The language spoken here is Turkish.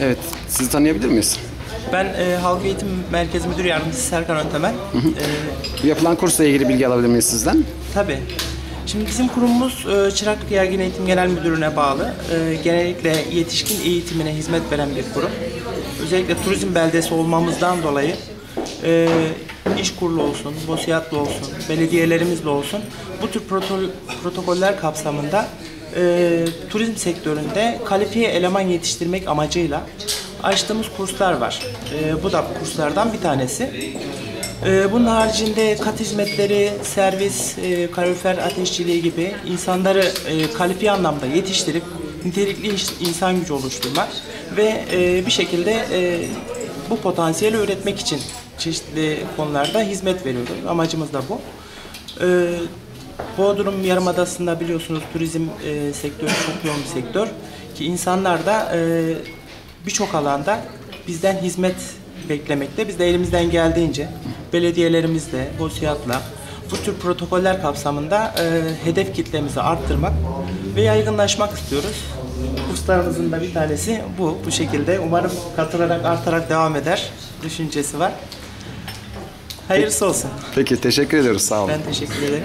Evet, sizi tanıyabilir miyiz? Ben e, Halk Eğitim Merkezi Müdür Yardımcısı Serkan Öntemel. E, Bu yapılan kursla ilgili bilgi alabilir miyiz sizden? tabii. Şimdi bizim kurumumuz e, Çıraklık Yergin Eğitim Genel Müdürlüğü'ne bağlı. E, genellikle yetişkin eğitimine hizmet veren bir kurum. Özellikle turizm beldesi olmamızdan dolayı e, iş kurulu olsun, BOSİAD'lı olsun, belediyelerimizle olsun bu tür proto- protokoller kapsamında e, turizm sektöründe kalifiye eleman yetiştirmek amacıyla açtığımız kurslar var. E, bu da kurslardan bir tanesi. Ee, Bunun haricinde kat hizmetleri, servis, e, kalorifer ateşçiliği gibi insanları e, kalifiye anlamda yetiştirip nitelikli insan gücü oluşturmak ve e, bir şekilde e, bu potansiyeli üretmek için çeşitli konularda hizmet veriyoruz. Amacımız da bu. Ee, Bodrum Yarımadası'nda biliyorsunuz turizm e, sektörü çok yoğun bir sektör ki insanlar da e, birçok alanda bizden hizmet beklemekte. Biz de elimizden geldiğince belediyelerimizle, BOSİAD'la bu tür protokoller kapsamında e, hedef kitlemizi arttırmak ve yaygınlaşmak istiyoruz. Kurslarımızın da bir tanesi bu. Bu şekilde umarım katılarak artarak devam eder düşüncesi var. Hayırlısı olsun. Peki, teşekkür ediyoruz. Sağ olun. Ben teşekkür ederim.